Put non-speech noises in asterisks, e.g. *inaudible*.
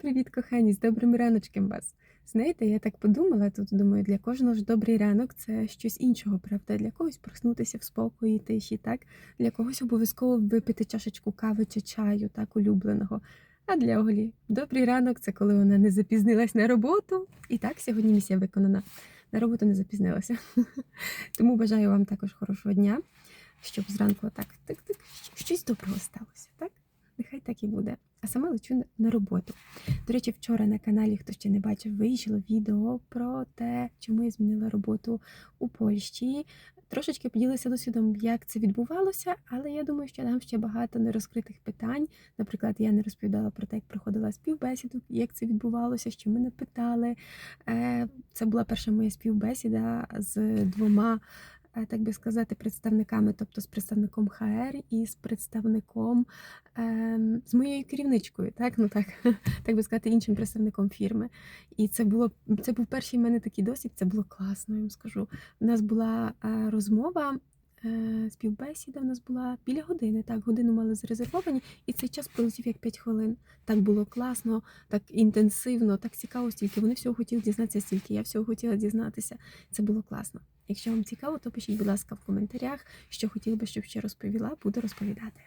Привіт, кохані, з добрим раночком вас. Знаєте, я так подумала тут, думаю, для кожного ж добрий ранок це щось іншого, правда? Для когось проснутися в спокої, тиші, так? Для когось обов'язково випити чашечку кави чи чаю, так, улюбленого. А для Олі добрий ранок це коли вона не запізнилась на роботу. І так, сьогодні місія виконана. На роботу не запізнилася. *laughs* Тому бажаю вам також хорошого дня, щоб зранку так тик-тик, щось доброго сталося, так? Нехай так і буде. А сама лечу на роботу. До речі, вчора на каналі, хто ще не бачив, вийшло відео про те, чому я змінила роботу у Польщі. Трошечки поділилася досвідом, як це відбувалося, але я думаю, що там ще багато нерозкритих питань. Наприклад, я не розповідала про те, як проходила співбесіду, як це відбувалося, що мене питали. Е, Це була перша моя співбесіда з двома так би сказати, представниками, тобто з представником ХР і з представником ем, з моєю керівничкою, так ну так, *laughs* так би сказати, іншим представником фірми. І це було це був перший в мене такий досвід. Це було класно. Я вам скажу. У нас була е, розмова. Е, Співбесіда у нас була біля години. Так, годину мали зарезервовані, і цей час пролетів як 5 хвилин. Так було класно, так інтенсивно, так цікаво, стільки вони всього хотіли дізнатися, стільки я всього хотіла дізнатися. Це було класно. Якщо вам цікаво, то пишіть, будь ласка, в коментарях, що хотіли би, щоб ще розповіла, буду розповідати.